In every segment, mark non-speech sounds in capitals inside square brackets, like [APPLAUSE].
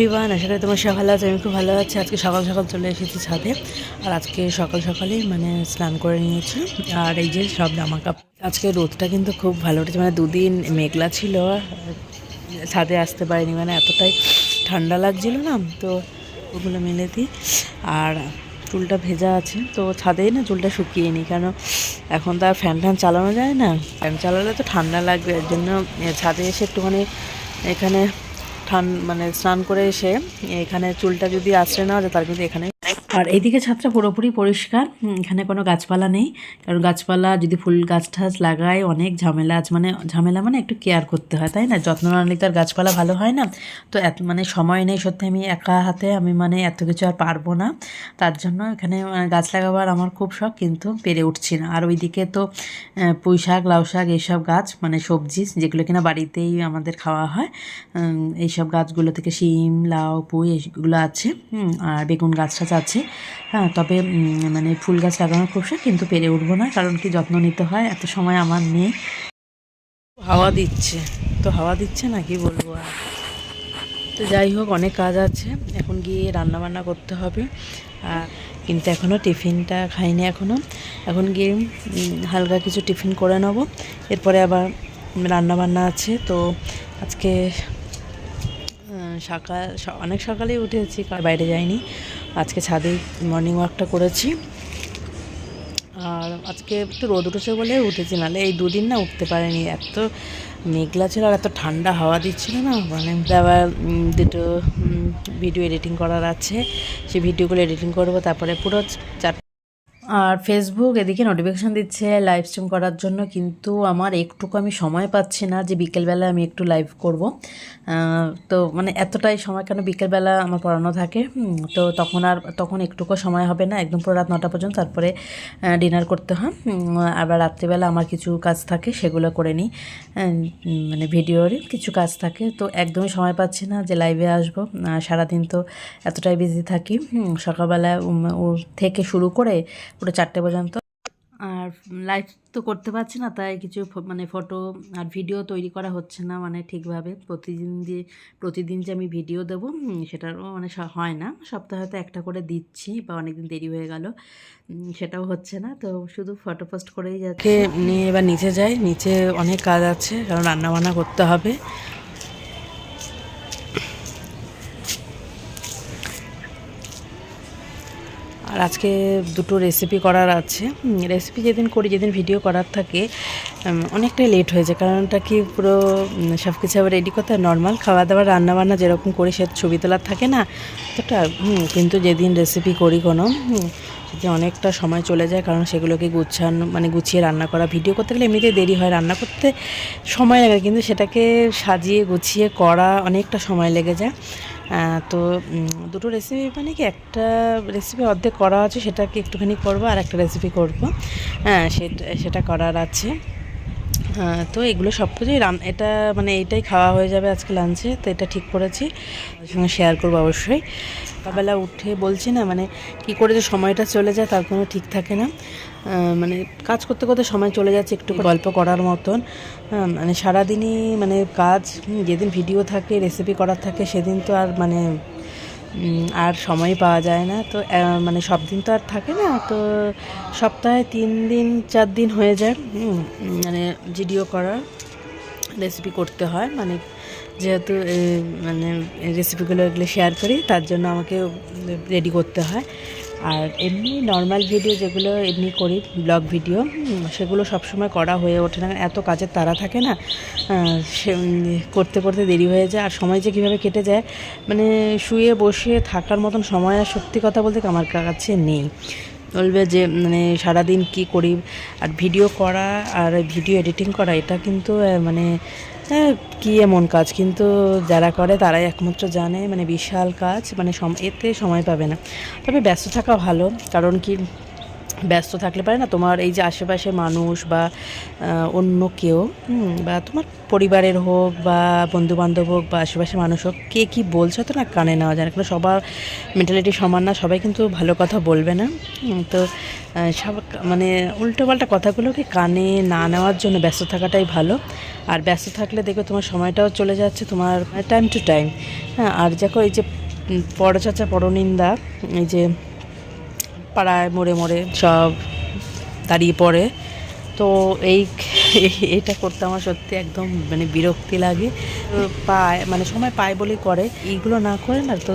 আশা করি তোমার সব ভালো আছে, আমি খুব ভালো আছি। আজকে সকাল সকাল চলে এসেছি ছাদে। আর আজকে সকাল সকালেই মানে স্নান করে নিয়েছি। আর এই যে সব জামা কাপড় আজকে রোদটা কিন্তু খুব ভালো উঠেছে। মানে দুদিন মেঘলা ছিল ছাদে আসতে পারিনি। মানে এতটাই ঠান্ডা লাগছিল না, তো ওগুলো মেলে দিই। আর চুলটা ভেজা আছে, তো ছাদেই না চুলটা শুকিয়ে নিই। কেন এখন তো আর ফ্যান ট্যান চালানো যায় না। ফ্যান চালালে তো ঠান্ডা লাগবে। এর জন্য ছাদে এসে একটুখানি এখানে ঠান মানে স্নান করে এসে এখানে চুলটা যদি আশ্রয় নেওয়া যায় তার কিন্তু এখানে আর এইদিকে ছাদটা পুরোপুরি পরিষ্কার। এখানে কোনো গাছপালা নেই। কারণ গাছপালা, যদি ফুল গাছ টাছ লাগায়, অনেক ঝামেলা আছে। মানে ঝামেলা মানে একটু কেয়ার করতে হয়, তাই না? যত্ন না নিলে তো আর গাছপালা ভালো হয় না। তো এত মানে সময় নেই সত্যি আমি একা হাতে, আমি মানে এত কিছু আর পারব না। তার জন্য এখানে গাছ লাগাবার আমার খুব শখ, কিন্তু পেরে উঠছি না। আর ওইদিকে তো পুঁই শাক, লাউ শাক, এইসব গাছ মানে সবজি, যেগুলো কিনা বাড়িতেই আমাদের খাওয়া হয় এইসব গাছগুলো থেকে শিম, লাউ, পুঁই, এইগুলো আছে। আর বেগুন গাছ টাছ আছে। হ্যাঁ তবে মানে ফুল গাছ লাগানোর খুব শখ কিন্তু পেরে উঠবো না, কারণ কি যত্ন নিতে হয়, এত সময় আমার নেই। হাওয়া দিচ্ছে, তো হাওয়া দিচ্ছে না কি বলব আর। তো যাই হোক, অনেক কাজ আছে, এখন গিয়ে রান্না বান্না করতে হবে, আর কিন্তু এখনও টিফিনটা খাইনি এখনও এখন গিয়ে হালকা কিছু টিফিন করে নেব, এরপরে আবার রান্না বান্না আছে, তো আজকে সকাল, অনেক সকালেই উঠেছি বাইরে যাইনি। আজকে ছাদে মর্নিং ওয়াকটা করেছি। আর আজকে একটু রোদ উঠেছে বলে উঠেছি, নাহলে এই দুদিন না উঠতে পারেনি। এত মেঘলা ছিল আর এত ঠান্ডা হাওয়া দিচ্ছিল না। মানে আবার দুটো ভিডিও এডিটিং করার আছে। সেই ভিডিওগুলো এডিটিং করব, তারপরে পুরো চার আর ফেসবুক এদিকে নোটিফিকেশান দিচ্ছে লাইভ স্ট্রিম করার জন্য, কিন্তু আমার একটুকু আমি সময় পাচ্ছি না যে বিকেলবেলা আমি একটু লাইভ করব। তো মানে এতটাই সময় কেন বিকেলবেলা আমার পড়ানো থাকে? তো তখন আর, তখন একটুকু সময় হবে না, একদম পুরো রাত নটা পর্যন্ত, তারপরে ডিনার করতে হয়। আবার রাত্রিবেলা আমার কিছু কাজ থাকে, সেগুলো করে নিই। মানে ভিডিওর কিছু কাজ থাকে, তো একদমই সময় পাচ্ছি না যে লাইভে আসব। সারাদিন তো এতটাই বিজি থাকি। সকালবেলা থেকে শুরু করে পুরো চারটে পর্যন্ত। আর লাইভ তো করতে পারছি না, তাই কিছু মানে ফটো আর ভিডিও তৈরি করা হচ্ছে না মানে ঠিকভাবে। প্রতিদিন দিয়ে প্রতিদিন যে আমি ভিডিও দেবো সেটারও মানে হয় না। সপ্তাহে হয়তো একটা করে দিচ্ছি বা অনেকদিন দেরি হয়ে গেল সেটাও হচ্ছে না। তো শুধু ফটো পোস্ট করেই যাচ্ছে। নিয়ে এবার নিচে যাই। নিচে অনেক কাজ আছে, কারণ রান্না বান্না করতে হবে। আজকে দুটো রেসিপি করার আছে। রেসিপি যেদিন করি, যেদিন ভিডিও করার থাকে অনেকটাই লেট হয়ে যায়। কারণটা কি, পুরো সব কিছু আবার রেডি করতে নর্মাল খাওয়া দাওয়া রান্নাবান্না যেরকম করি, সে ছবি তোলার থাকে না, তো কিন্তু যেদিন রেসিপি করি কোনো সেদিন অনেকটা সময় চলে যায় কারণ সেগুলোকে গুছানো মানে গুছিয়ে রান্না করা। ভিডিও করতে গেলে এমনিতেই দেরি হয়, রান্না করতে সময় লাগে কিন্তু সেটাকে সাজিয়ে গুছিয়ে করা অনেকটা সময় লেগে যায়। তো দুটো রেসিপি মানে কি একটা রেসিপি অর্ধেক করা আছে, সেটাকে একটুখানি করব আর একটা রেসিপি করব। হ্যাঁ সেটা সেটা করার আছে। তো এগুলো সব কিছুই রান এটা মানে এইটাই খাওয়া হয়ে যাবে আজকে লাঞ্চে তো এটা ঠিক করেছি। সঙ্গে শেয়ার করব অবশ্যই। সকালবেলা উঠে বলছি না মানে কি করে যে সময়টা চলে যায় তার কোনো ঠিক থাকে না। মানে কাজ করতে করতে সময় চলে যাচ্ছে একটু গল্প করার মতন। হ্যাঁ, মানে সারাদিনই মানে কাজ যেদিন ভিডিও থাকে রেসিপি করার থাকে সেদিন তো আর মানে আর সময় পাওয়া যায় না। তো মানে সব দিন তো আর থাকে না। তো সপ্তাহে তিন দিন, চার দিন হয়ে যায়। মানে ভিডিও করা রেসিপি করতে হয়। মানে যেহেতু মানে রেসিপিগুলো এগুলো শেয়ার করি, তার জন্য আমাকে রেডি করতে হয়। আর এমনি নর্মাল ভিডিও যেগুলো এমনি করি ব্লগ ভিডিও সেগুলো সবসময় করা হয়ে ওঠে না। এত কাজের তারা থাকে না সে করতে করতে দেরি হয়ে যায়। আর সময় যে কীভাবে কেটে যায় মানে শুয়ে বসে থাকার মতন সময় আর সত্যি কথা বলতে আমার কাছে নেই। বলবে যে মানে সারাদিন কি করি? আর ভিডিও করা আর ভিডিও এডিটিং করা, এটা কিন্তু মানে আহ, কী এমন কাজ? কিন্তু যারা করে তারাই একমাত্র জানে মানে বিশাল কাজ মানে এতে সময় পাবে না। তবে ব্যস্ত থাকা ভালো কারণ কি ব্যস্ত থাকলে পারে না। তোমার এই যে আশেপাশে মানুষ বা অন্য কেউ বা তোমার পরিবারের হোক বা বন্ধু বান্ধব হোক বা আশেপাশে মানুষ হোক, কে কী বলছে তো না কানে নেওয়া যায় না। কারণ সবার মেন্টালিটি সমান না, সবাই কিন্তু ভালো কথা বলবে না। তো সব মানে উল্টোপাল্টা কথাগুলোকে কানে না নেওয়ার জন্য ব্যস্ত থাকাটাই ভালো। আর ব্যস্ত থাকলে দেখবে তোমার সময়টাও চলে যাচ্ছে, তোমার টাইম টু টাইম হ্যাঁ আর দেখো এই যে পরচর্চা পরনিন্দা, এই যে পাড়ায় মোড়ে মোড়ে সব দাঁড়িয়ে পড়ে। তো এই [LAUGHS] এটা করতে আমার সত্যি একদম মানে বিরক্তি লাগে। পায় মানে সময় পায় বলেই করে। এইগুলো না করে না তো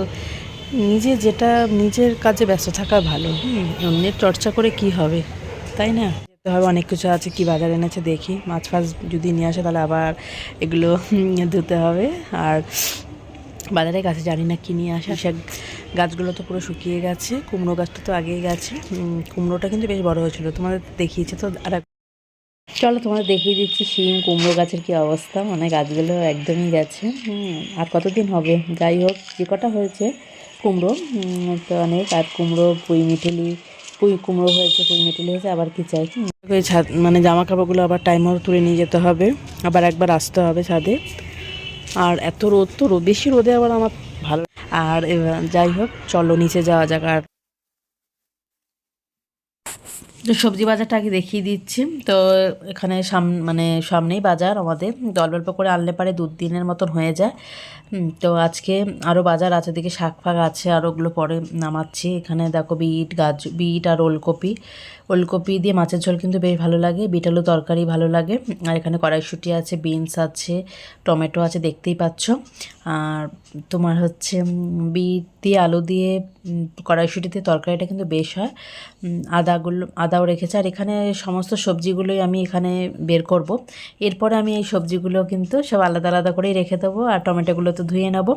নিজে যেটা নিজের কাজে ব্যস্ত থাকা ভালো। অন্যের চর্চা করে কি হবে? তাই না? হবে, অনেক কিছু আছে, কি বাজার এনেছে দেখি। মাছ ফাছ যদি নিয়ে আসে তাহলে আবার এগুলো [LAUGHS] ধুতে হবে। আর বাজারে কাছে জানি না কি নিয়ে আসে। সে গাছগুলো তো পুরো শুকিয়ে গেছে, কুমড়ো গাছটা তো আগেই গেছে। কুমড়োটা কিন্তু বেশ বড় হয়েছিল। তোমাদের দেখিয়েছে তো, আর চলো তোমাদের দেখিয়ে দিচ্ছি শিম, কুমড়ো গাছের কি অবস্থা। মানে গাছগুলো একদমই গেছে। আর কতদিন হবে? যাই হোক, যে কটা হয়েছে কুমড়ো তো অনেক। আর কুমড়ো, পুঁই মিঠেলি, পুঁই কুমড়ো হয়েছে, পুঁই মিঠেলি হয়েছে, আবার কি চাই? ছাদ মানে জামা কাপড়গুলো আবার টাইমার তুলে নিয়ে যেতে হবে। আবার একবার আসতে হবে ছাদে। আর এত রোদ তো রোদ বেশি রোদে আবার আমার ভালো। আর যাই হোক চলো নিচে যাওয়া যাক আর তো সবজি বাজারটা আগে দেখিয়ে দিচ্ছি। তো এখানে সাম মানে সামনেই বাজার আমাদের। অল্প অল্প করে আনলে পারে দু দিনের মতন হয়ে যায়। তো আজকে আরও বাজার আছে দিকে শাক ফাক আছে, আর ওগুলো পরে নামাচ্ছি। এখানে দেখো বিট, গাজ, বিট আর ওলকপি। ওলকপি দিয়ে মাছের ঝোল কিন্তু বেশ ভালো লাগে, বিট আলু তরকারি ভালো লাগে। আর এখানে কড়াইশুঁটি আছে, বিনস আছে, টমেটো আছে, দেখতেই পাচ্ছ। আর তোমার হচ্ছে বিট দিয়ে আলু দিয়ে কড়াইশুঁটিতে তরকারিটা কিন্তু বেশ হয়। আদাগুলো, আদাও রেখেছে। আর এখানে সমস্ত সবজিগুলোই আমি এখানে বের করব। এরপরে আমি এই সবজিগুলো কিন্তু সব আলাদা আলাদা করেই রেখে দেবো। আর টমেটোগুলো তো ধুয়ে নেব।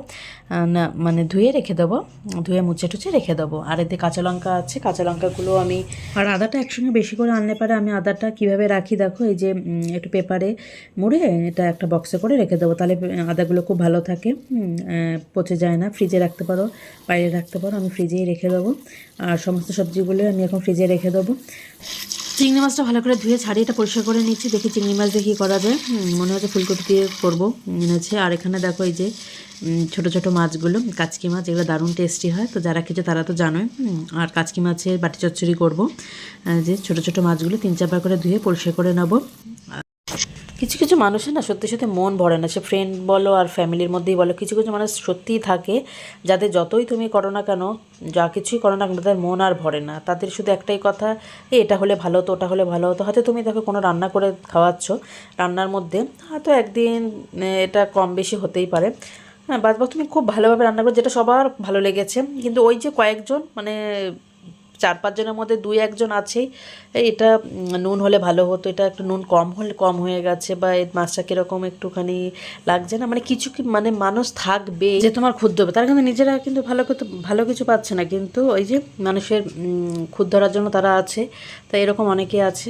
না মানে ধুয়ে রেখে দেবো। ধুয়ে মুছে টুচে রেখে দেবো। আর এতে কাঁচা লঙ্কা আছে। কাঁচা লঙ্কাগুলো আমি আর আদাটা একসঙ্গে বেশি করে আনলে পারে আমি আদাটা কীভাবে রাখি দেখো। এই যে একটু পেপারে মুড়ে এটা একটা বক্সে করে রেখে দেবো। তাহলে আদাগুলো খুব ভালো থাকে। পচে যায় না। ফ্রিজে রাখতে পারো। বাইরে রাখতে পারো, আমি ফ্রিজেই রেখে দেবো। আর সমস্ত সবজিগুলো আমি এখন ফ্রিজে রেখে দেবো। চিংড়ি মাছটা ভালো করে ধুয়ে ছাড়িয়ে এটা পরিষ্কার করে নিচ্ছি, দেখি চিংড়ি মাছ দিয়ে কী করা যায়। মনে হচ্ছে ফুলকপি দিয়ে করব, মনে হচ্ছে। আর এখানে দেখো এই যে ছোট ছোট মাছগুলো, কাচকি মাছ, এগুলো দারুণ টেস্টি হয়। তো যারা খেয়েছে তারা তো জানোই। আর কাচকি মাছের বাটি চচ্চড়ি করব। যে ছোট ছোট মাছগুলো তিন চারবার করে ধুয়ে পরিষ্কার করে নেব। কিছু কিছু মানুষের না সত্যি সত্যি মন ভরে না। সে ফ্রেন্ড বলো আর ফ্যামিলির মধ্যেই বলো কিছু কিছু মানুষ সত্যিই থাকে যাদের যতই তুমি করো না কেন যা কিছুই করো না কেন তাদের মন আর ভরে না। তাদের শুধু একটাই কথা "এ, এটা হলে ভালো হতো ওটা হলে ভালো হতো। হয়তো তুমি দেখো কোনো রান্না করে খাওয়াচ্ছ রান্নার মধ্যে হয়তো একদিন এটা কম বেশি হতেই পারে। হ্যাঁ বাদ তুমি খুব ভালোভাবে রান্না করো যেটা সবার ভালো লেগেছে। কিন্তু ওই যে কয়েকজন মানে চার পাঁচজনের মধ্যে দুই একজন আছেই এটা নুন হলে ভালো হতো। এটা একটু নুন কম হলে, কম হয়ে গেছে বা এই মাছটা কীরকম একটুখানি লাগছে না। মানে কিছু কি মানে মানুষ থাকবে যে তোমার ক্ষুদ্র হবে তারা কিন্তু নিজেরা কিন্তু ভালো ভালো কিছু পাচ্ছে না। কিন্তু ওই যে মানুষের ধরার জন্য তারা আছে। তাই এরকম অনেকে আছে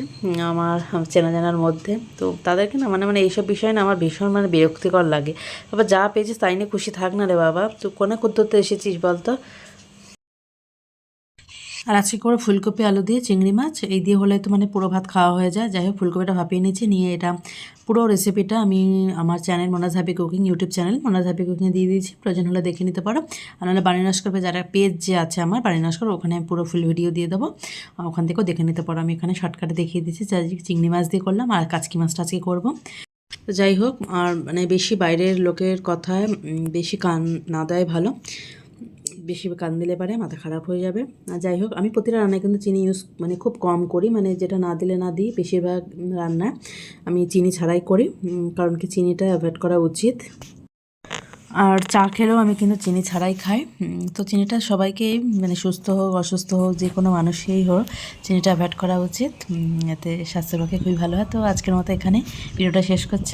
আমার চেনা জানার মধ্যে। তো তাদেরকে না মানে মানে এইসব বিষয় না আমার ভীষণ মানে বিরক্তিকর লাগে। বাবা যা পেয়েছিস তাই নিয়ে খুশি থাক না রে বাবা। তুই কোনে ক্ষুদ্রতে এসেছিস বলতো? আর আজকে করে ফুলকপি, আলু দিয়ে চিংড়ি মাছ, এই দিয়ে হলে তো মানে পুরো ভাত খাওয়া হয়ে যায়। যাই হোক, ফুলকপিটা ভাপিয়ে নিয়েছি, নিয়ে এটা পুরো রেসিপিটা আমি আমার চ্যানেল মনাজ হাবি কুকিং ইউটিউব চ্যানেল মনাজ হাবি কুকিং দিয়ে দিয়েছি। প্রয়োজন হলে দেখে নিতে পারো। আর নাহলে বাড়ি নস্কর যারা পেজ যে আছে আমার বাড়ি নস্কর, ওখানে আমি পুরো ফুল ভিডিও দিয়ে দেবো। ওখান থেকেও দেখে নিতে পারো। আমি এখানে শর্টকাটে দেখিয়ে দিচ্ছি যা চিংড়ি মাছ দিয়ে করলাম আর কাচকি মাছটা আজকে করব। তো যাই হোক, আর মানে বেশি বাইরের লোকের কথায় বেশি কান না দেয় ভালো। বেশি কান দিলে পারে, মাথা খারাপ হয়ে যাবে। আর যাই হোক, আমি প্রতিটা রান্নায় কিন্তু চিনি ইউজ মানে খুব কম করি মানে যেটা না দিলে না দিই, বেশিরভাগ রান্নায় আমি চিনি ছাড়াই করি কারণ কি চিনিটা অ্যাভয়েড করা উচিত। আর চা খেলেও আমি কিন্তু চিনি ছাড়াই খাই তো চিনিটা সবাইকেই মানে সুস্থ হোক, অসুস্থ হোক, যে কোনো মানুষেই হোক, চিনিটা অ্যাভয়েড করা উচিত এতে স্বাস্থ্যের পক্ষে খুবই ভালো হয়। তো আজকের মতো এখানে, ভিডিওটা শেষ করছি।